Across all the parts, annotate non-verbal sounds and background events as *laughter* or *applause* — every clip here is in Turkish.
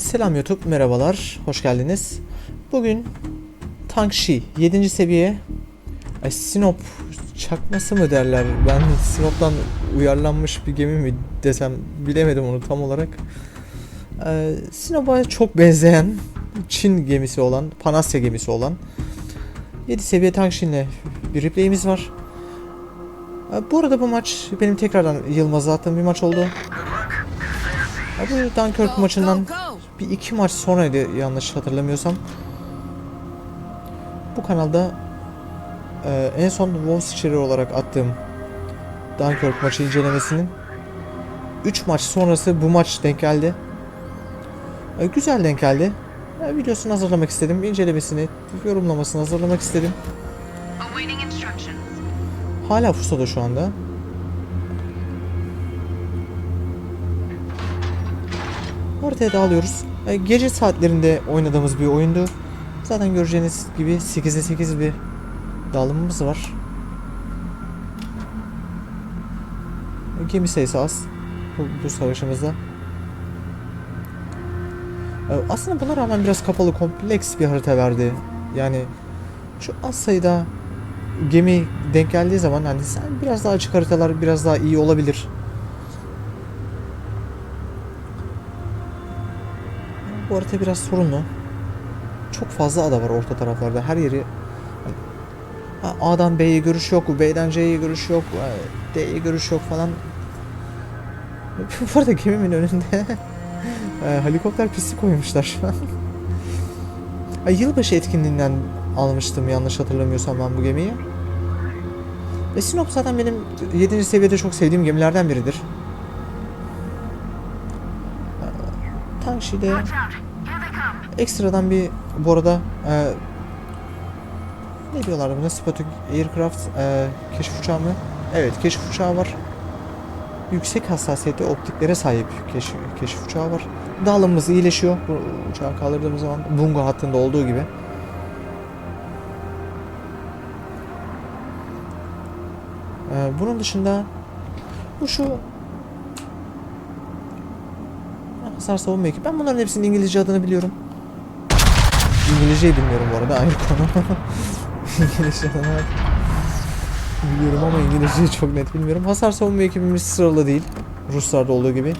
Selam YouTube, merhabalar, hoş geldiniz. Bugün Tankshi 7. seviye Ay, Sinop çakması mı derler? Ben Sinop'tan uyarlanmış bir gemi mi desem bilemedim onu tam olarak. Ee, Sinop'a çok benzeyen Çin gemisi olan, Panasya gemisi olan 7 seviye Tankshi ile bir replay'imiz var. Ee, Bu arada bu maç benim tekrardan Yılmaz'a attığım bir maç oldu. Ee, Bu Dunkirk maçından bir iki maç sonraydı yanlış hatırlamıyorsam. Bu kanalda e, en son Wolves içeri olarak attığım Dunkirk maçı incelemesinin 3 maç sonrası bu maç denk geldi. E, güzel denk geldi. E, videosunu hazırlamak istedim. incelemesini, yorumlamasını hazırlamak istedim. Hala Fusa'da şu anda. Haritaya dağılıyoruz. E, Gece saatlerinde oynadığımız bir oyundu. Zaten göreceğiniz gibi 8'e 8 bir dağılımımız var. E, Gemi sayısı az bu, bu savaşımızda. E, Aslında buna rağmen biraz kapalı, kompleks bir harita verdi. Yani şu az sayıda gemi denk geldiği zaman hani sen biraz daha açık haritalar biraz daha iyi olabilir. Harita biraz sorunlu. Çok fazla ada var orta taraflarda. Her yeri hani, ha, A'dan B'ye görüş yok, B'den C'ye görüş yok, e, D'ye görüş yok falan. *laughs* Bu arada gemimin önünde *laughs* e, helikopter pisti koymuşlar *laughs* Yılbaşı etkinliğinden almıştım yanlış hatırlamıyorsam ben bu gemiyi. Ve Sinop zaten benim 7. seviyede çok sevdiğim gemilerden biridir. Ee, Tankşi'de ekstradan bir bu arada e, ne diyorlar buna? Spotting Aircraft e, keşif uçağı mı? Evet keşif uçağı var. Yüksek hassasiyetli optiklere sahip keşif, keşif uçağı var. Dağılımımız iyileşiyor bu uçağı kaldırdığımız zaman. Bungo hattında olduğu gibi. Ee, bunun dışında bu şu hasar savunma ekibi. Ben bunların hepsinin İngilizce adını biliyorum. İngilizceyi bilmiyorum bu arada ayrı konu. *laughs* İngilizce adını biliyorum ama İngilizceyi çok net bilmiyorum. Hasar savunma ekibimiz sıralı değil. Ruslarda olduğu gibi.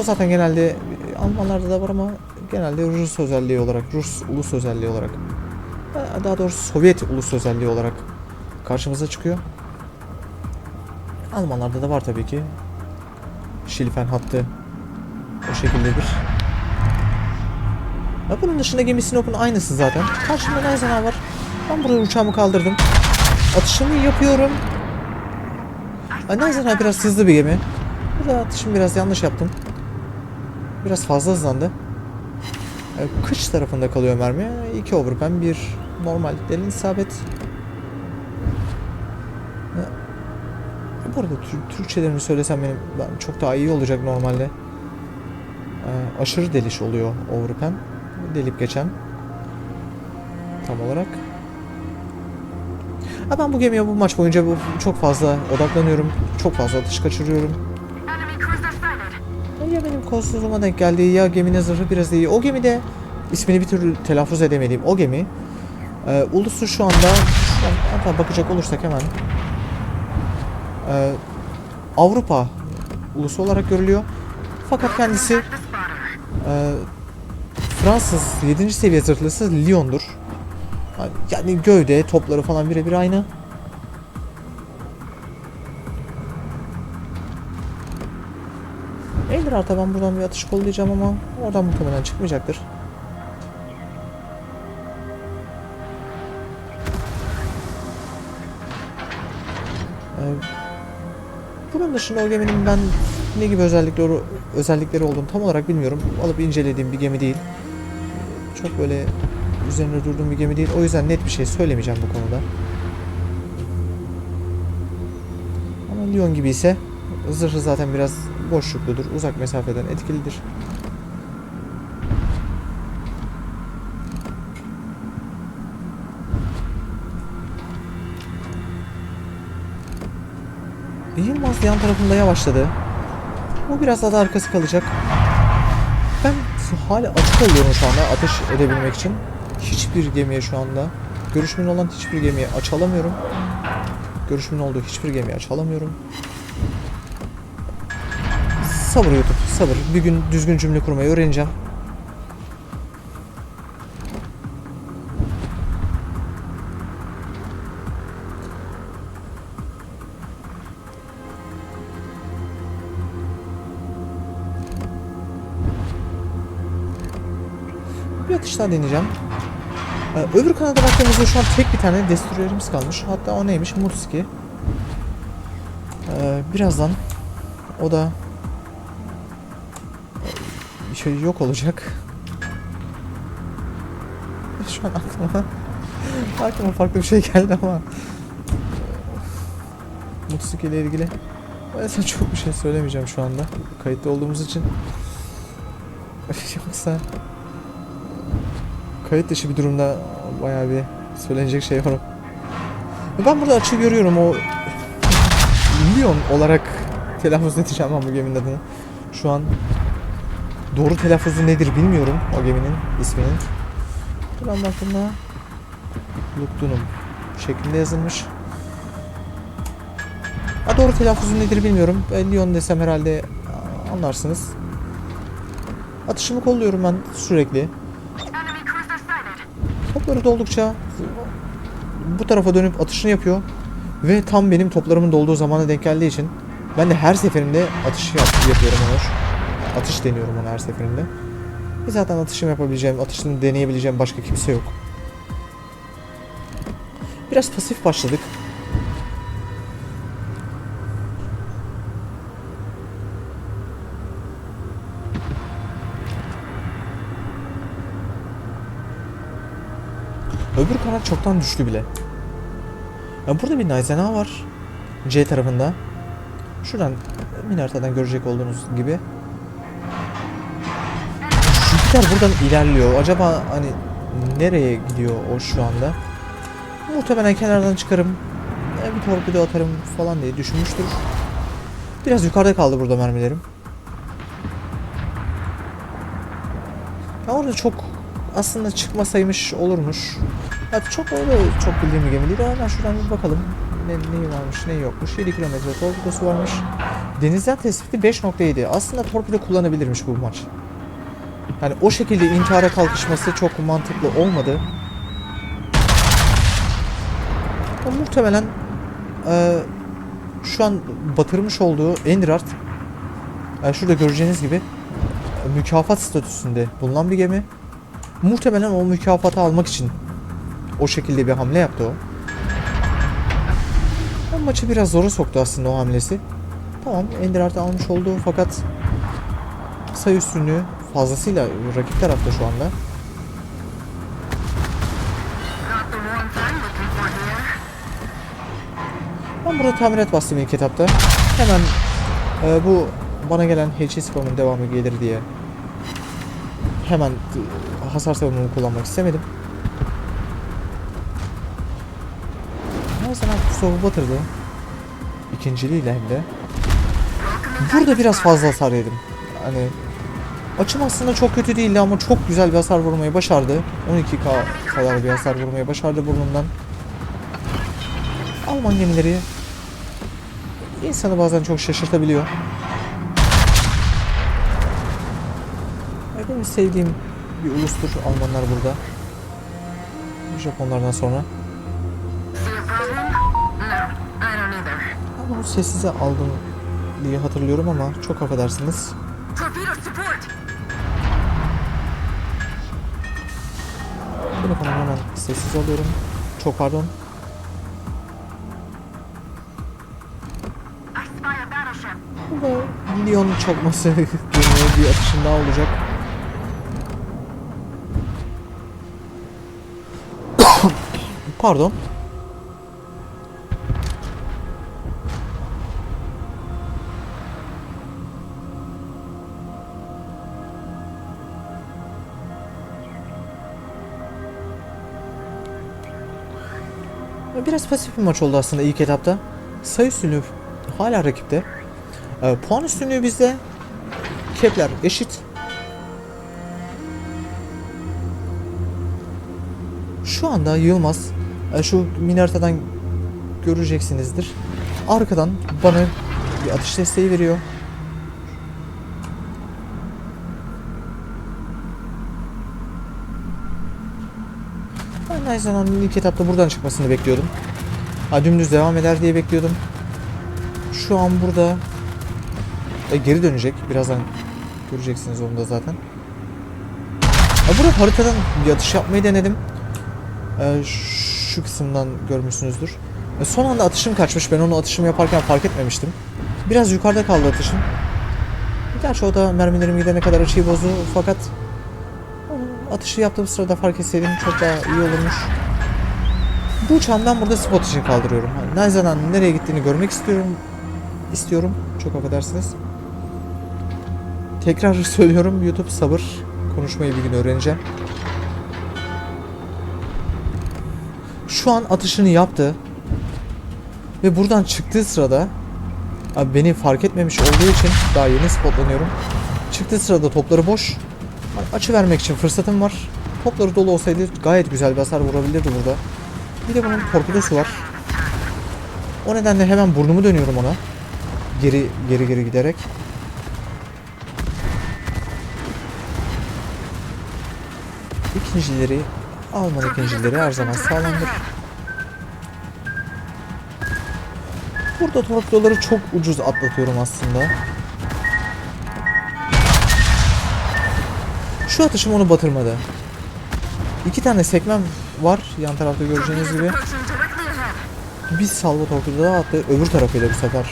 O zaten genelde Almanlarda da var ama genelde Rus özelliği olarak, Rus ulus özelliği olarak daha doğrusu Sovyet ulus özelliği olarak karşımıza çıkıyor. Almanlarda da var tabii ki. Şilifen hattı o şekildedir. Ya bunun dışında gemi Sinop'un aynısı zaten. Karşımda Eisenhower var. Ben buraya uçağımı kaldırdım. Atışımı yapıyorum. Eisenhower biraz hızlı bir gemi. Burada atışımı biraz yanlış yaptım. Biraz fazla hızlandı. E, Kış tarafında kalıyor mermi. 2 overpen, 1 normal derin isabet. Bu arada Tür- Türkçelerini söylesem benim ben çok daha iyi olacak normalde. Ee, aşırı deliş oluyor overpen. Delip geçen. Tam olarak. Ha ben bu gemiye bu maç boyunca çok fazla odaklanıyorum. Çok fazla atış kaçırıyorum. Ya benim kolsuzluğuma denk geldi ya geminin zırhı biraz iyi. O gemide ismini bir türlü telaffuz edemediğim o gemi e, ulusu şu anda hatta bakacak olursak hemen e, Avrupa ulusu olarak görülüyor. Fakat kendisi e, Fransız 7. seviye zırhlısı Lyon'dur. Yani gövde, topları falan birebir aynı. Eldir arta ben buradan bir atış kollayacağım ama oradan muhtemelen çıkmayacaktır. Ee, bunun dışında o geminin ben ne gibi özellikleri özellikleri olduğunu tam olarak bilmiyorum. Alıp incelediğim bir gemi değil. Çok böyle üzerine durduğum bir gemi değil. O yüzden net bir şey söylemeyeceğim bu konuda. Ama Lyon gibi ise zırhı zaten biraz boşlukludur. Uzak mesafeden etkilidir. Yılmaz yan tarafında yavaşladı. O biraz daha da arkası kalacak. Hala açık alıyorum şu anda ateş edebilmek için. Hiçbir gemiye şu anda görüşümün olan hiçbir gemiye aç alamıyorum. Görüşümün olduğu hiçbir gemiye aç alamıyorum. Sabır YouTube, sabır. Bir gün düzgün cümle kurmayı öğreneceğim. Bir atış daha deneyeceğim. Ee, öbür kanada baktığımızda şu an tek bir tane destroyerimiz kalmış. Hatta o neymiş? Mutski. Ee, birazdan o da e, şey yok olacak. *laughs* Şu an aklıma aklıma farklı bir şey geldi ama Mutsuki ile ilgili ben çok bir şey söylemeyeceğim şu anda kayıtlı olduğumuz için *laughs* yoksa kayıt dışı bir durumda bayağı bir söylenecek şey var. Ben burada açığı görüyorum o Lyon olarak telaffuz edeceğim ben bu geminin adını. Şu an doğru telaffuzu nedir bilmiyorum o geminin isminin. Duran baktığımda Luktunum şeklinde yazılmış. Ha, doğru telaffuzu nedir bilmiyorum. Ben Lyon desem herhalde anlarsınız. Atışımı kolluyorum ben sürekli. Topları doldukça bu tarafa dönüp atışını yapıyor. Ve tam benim toplarımın dolduğu zamana denk geldiği için ben de her seferinde atış yap- yapıyorum Onur. Atış deniyorum ona her seferinde. Ve zaten atışımı yapabileceğim, atışını deneyebileceğim başka kimse yok. Biraz pasif başladık. Kanat çoktan düştü bile. Ya burada bir Naizen'a var. C tarafında. Şuradan mini haritadan görecek olduğunuz gibi. Jüpiter buradan ilerliyor. Acaba hani nereye gidiyor o şu anda? Muhtemelen kenardan çıkarım. e, Bir torpido atarım falan diye düşünmüştür. Biraz yukarıda kaldı burada mermilerim. Ya orada çok aslında çıkmasaymış olurmuş. Ya çok öyle çok bildiğim bir gemi değil hemen şuradan bir bakalım. Ne, neyi varmış, ne yokmuş. 7 kilometre torpidosu varmış. Denizden tespiti 5.7. Aslında torpido kullanabilirmiş bu maç. Yani o şekilde intihara kalkışması çok mantıklı olmadı. O muhtemelen eee, şu an batırmış olduğu Endirart yani şurada göreceğiniz gibi e, mükafat statüsünde bulunan bir gemi. Muhtemelen o mükafatı almak için o şekilde bir hamle yaptı o. O maçı biraz zora soktu aslında o hamlesi. Tamam Endirart almış oldu fakat sayı üstünlüğü fazlasıyla rakip tarafta şu anda. Ben burada tamirat bastım ilk etapta. Hemen e, bu bana gelen HE spamın devamı gelir diye hemen e, hasar savunmumu kullanmak istemedim. Sana Kusov'u batırdı. İkinciliğiyle hem de. Burada biraz fazla hasar yedim. Hani açım aslında çok kötü değildi ama çok güzel bir hasar vurmayı başardı. 12k kadar bir hasar vurmayı başardı burnundan. Alman gemileri insanı bazen çok şaşırtabiliyor. Benim sevdiğim bir ulustur Almanlar burada. Japonlardan sonra. Either. Ama bu sessize aldım diye hatırlıyorum ama çok affedersiniz. Telefonumu hemen sessiz alıyorum. Çok pardon. Battleship. Burada milyon çakması *laughs* gemiye bir atışın daha olacak. *coughs* Pardon. Biraz pasif bir maç oldu aslında ilk etapta. Sayı üstünlüğü hala rakipte. E, puan üstünlüğü bizde. Kepler eşit. Şu anda Yılmaz e, şu minartadan göreceksinizdir. Arkadan bana bir atış desteği veriyor. Nayzan'ın ilk etapta buradan çıkmasını bekliyordum. Ha, dümdüz devam eder diye bekliyordum. Şu an burada e, geri dönecek. Birazdan göreceksiniz onu da zaten. Ha, burada haritadan bir atış yapmayı denedim. E, şu kısımdan görmüşsünüzdür. E, son anda atışım kaçmış. Ben onu atışımı yaparken fark etmemiştim. Biraz yukarıda kaldı atışım. Gerçi o da mermilerim gidene kadar açıyı bozdu. Fakat atışı yaptığım sırada fark etseydim çok daha iyi olurmuş. Bu uçağın ben burada spot için kaldırıyorum. Yani Nayza'nın nereye gittiğini görmek istiyorum. İstiyorum. Çok affedersiniz. Tekrar *laughs* söylüyorum YouTube sabır. Konuşmayı bir gün öğreneceğim. Şu an atışını yaptı. Ve buradan çıktığı sırada abi beni fark etmemiş olduğu için daha yeni spotlanıyorum. Çıktığı sırada topları boş. Açı vermek için fırsatım var. Topları dolu olsaydı gayet güzel bir hasar vurabilirdi burada. Bir de bunun torpidosu var. O nedenle hemen burnumu dönüyorum ona. Geri geri geri giderek. İkincileri, Alman ikincileri her zaman sağlamdır. Burada torpidoları çok ucuz atlatıyorum aslında. Şu atışım onu batırmadı. İki tane sekmem var yan tarafta göreceğiniz gibi. Bir salvo torpido daha attı öbür tarafıyla bu sefer.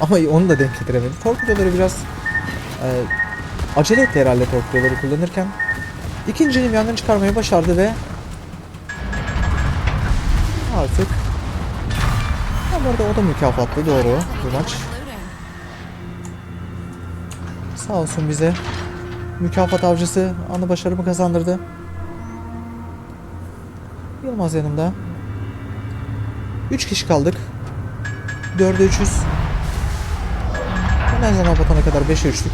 Ama onu da denk getiremedi. Torpidoları biraz e, acele etti herhalde torpidoları kullanırken. İkincinin yangın çıkarmayı başardı ve artık ama orada o da mükafatlı doğru bu maç. Sağ olsun bize mükafat avcısı anı başarımı kazandırdı. Yılmaz yanımda. 3 kişi kaldık. 4'e 300. Ben zaman batana kadar 5'e 3'lük.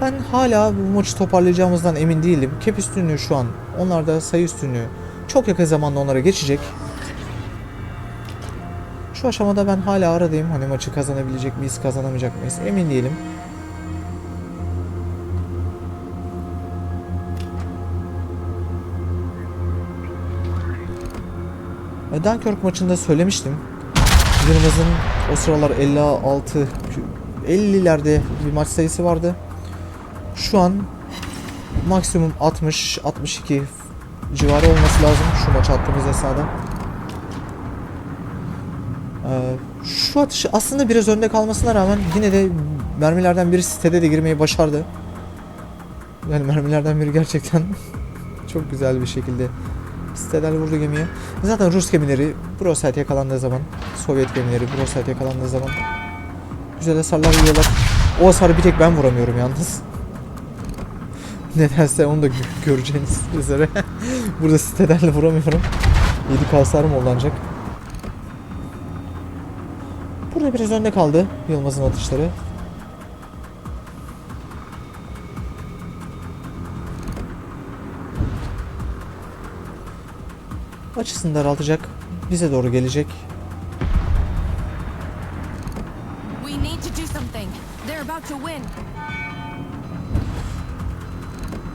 Ben hala bu maçı toparlayacağımızdan emin değilim. Kep üstünlüğü şu an. Onlarda sayı üstünlüğü. Çok yakın zamanda onlara geçecek. Şu aşamada ben hala aradayım. Hani maçı kazanabilecek miyiz, kazanamayacak mıyız? Emin değilim. Dunkirk maçında söylemiştim. Yılmaz'ın o sıralar 56 50'lerde bir maç sayısı vardı. Şu an maksimum 60 62 civarı olması lazım şu maç attığımız esnada. Ee, şu atışı aslında biraz önde kalmasına rağmen yine de mermilerden biri sitede de girmeyi başardı. Yani mermilerden biri gerçekten *laughs* çok güzel bir şekilde sitelerle vurdu gemiye. Zaten Rus gemileri Brosite yakalandığı zaman, Sovyet gemileri Brosite yakalandığı zaman güzel hasarlar yiyorlar. O hasarı bir tek ben vuramıyorum yalnız. *laughs* Nedense onu da gö- göreceğiniz üzere *laughs* burada sitelerle vuramıyorum. 7 hasarım oldu ancak. Burada biraz önde kaldı Yılmaz'ın atışları. Açısını daraltacak. Bize doğru gelecek.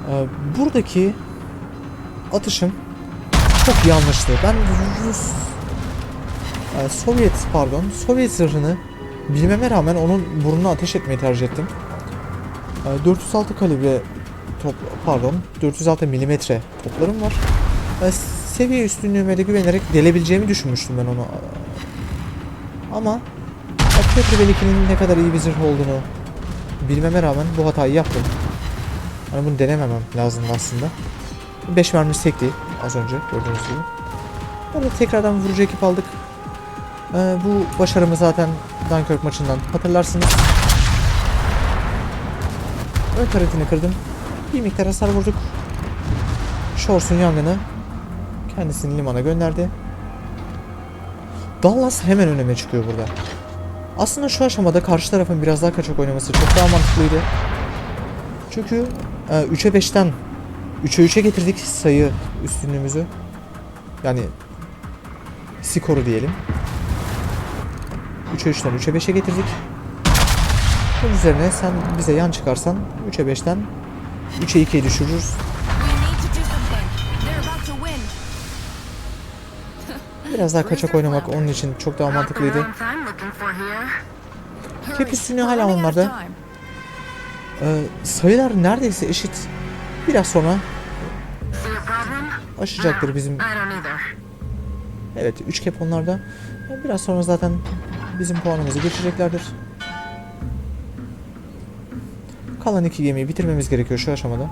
Ee, buradaki atışım çok yanlıştı. Ben Rus e, Sovyet pardon Sovyet zırhını bilmeme rağmen onun burnuna ateş etmeyi tercih ettim. Ee, 406 kalibre top pardon 406 milimetre toplarım var. Ee, seviye üstünlüğüme de güvenerek delebileceğimi düşünmüştüm ben onu. Ama Petri Velik'in ne kadar iyi bir zırh olduğunu bilmeme rağmen bu hatayı yaptım. Hani bunu denememem lazım aslında. 5 mermi sekti az önce gördüğünüz gibi. Orada tekrardan vurucu ekip aldık. Ee, bu başarımı zaten Dunkirk maçından hatırlarsınız. Ön taretini kırdım. Bir miktar hasar vurduk. Shores'un yangını kendisini limana gönderdi. Dallas hemen önüme çıkıyor burada. Aslında şu aşamada karşı tarafın biraz daha kaçak oynaması çok daha mantıklıydı. Çünkü e, 3'e 5'ten 3'e 3'e getirdik sayı üstünlüğümüzü. Yani skoru diyelim. 3'e 3'ten 3'e 5'e getirdik. Bunun üzerine sen bize yan çıkarsan 3'e 5'ten 3'e 2'ye düşürürüz. Biraz daha kaçak oynamak onun için çok daha mantıklıydı. Kep We're hala onlarda. Ee, sayılar neredeyse eşit. Biraz sonra aşacaktır bizim. Evet 3 cap onlarda. Biraz sonra zaten bizim puanımızı geçeceklerdir. Kalan iki gemiyi bitirmemiz gerekiyor şu aşamada.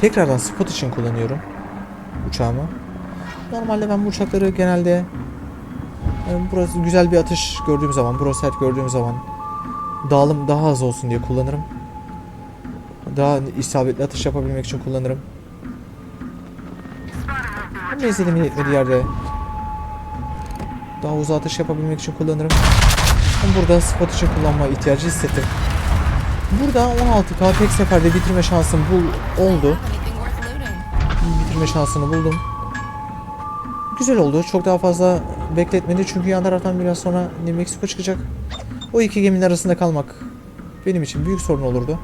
Tekrardan spot için kullanıyorum uçağımı. Normalde ben bu uçakları genelde burası güzel bir atış gördüğüm zaman, brosert gördüğüm zaman dağılım daha az olsun diye kullanırım. Daha isabetli atış yapabilmek için kullanırım. Ama izlediğimin yetmediği yerde daha uzağa atış yapabilmek için kullanırım. Ama burada spot için kullanma ihtiyacı hissettim. Burada 16K tek seferde bitirme şansım bul oldu. Bitirme şansını buldum. Güzel oldu. Çok daha fazla bekletmedi çünkü yan taraftan biraz sonra New Mexico çıkacak. O iki geminin arasında kalmak benim için büyük sorun olurdu.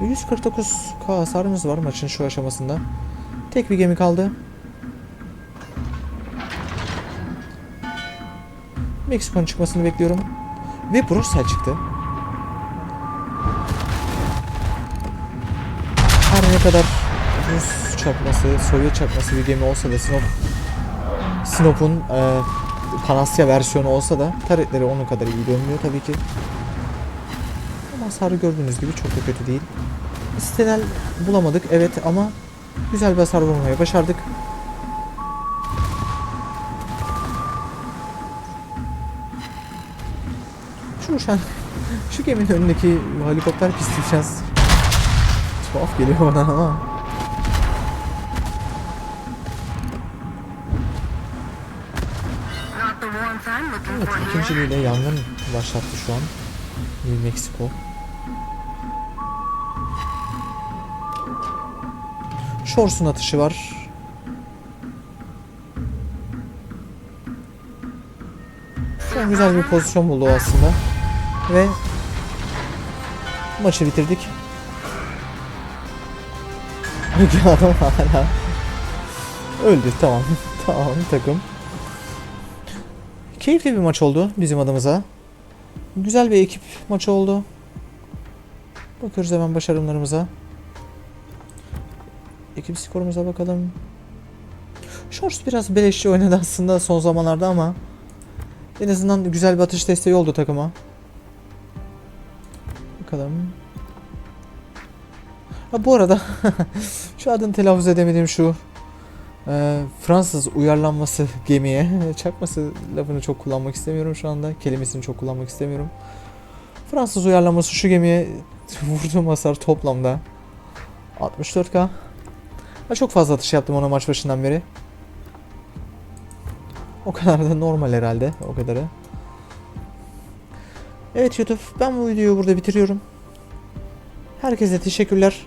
149k hasarımız var maçın şu aşamasında. Tek bir gemi kaldı. Meksiko'nun çıkmasını bekliyorum. Ve Brussel çıktı. Kadar Rus çakması, Sovyet çakması bir gemi olsa da Sinop Sinop'un e, Panasya versiyonu olsa da taretleri onun kadar iyi dönmüyor tabii ki. Ama hasarı gördüğünüz gibi çok da kötü değil. Stenel bulamadık evet ama güzel bir hasar vurmaya başardık. Şu uçan, şu geminin önündeki helikopter pisti biraz tuhaf geliyor bana ama. Evet, for ikinci here. de yangın başlattı şu an. New Mexico. Shores'un atışı var. Şu an güzel bir pozisyon buldu aslında. Ve maçı bitirdik. *laughs* Adam hala öldü tamam. *laughs* tamam takım. Keyifli bir maç oldu bizim adımıza. Güzel bir ekip maçı oldu. Bakıyoruz hemen başarımlarımıza. Ekip skorumuza bakalım. Shorts biraz beleşçi oynadı aslında son zamanlarda ama en azından güzel bir atış desteği oldu takıma. Bakalım. Ha bu arada *laughs* şu adını telaffuz edemediğim şu ee, Fransız uyarlanması gemiye *laughs* çakması lafını çok kullanmak istemiyorum şu anda. Kelimesini çok kullanmak istemiyorum. Fransız uyarlanması şu gemiye *laughs* vurduğum hasar toplamda 64k. Ha, çok fazla atış yaptım ona maç başından beri. O kadar da normal herhalde. O kadarı. Evet YouTube ben bu videoyu burada bitiriyorum. Herkese teşekkürler.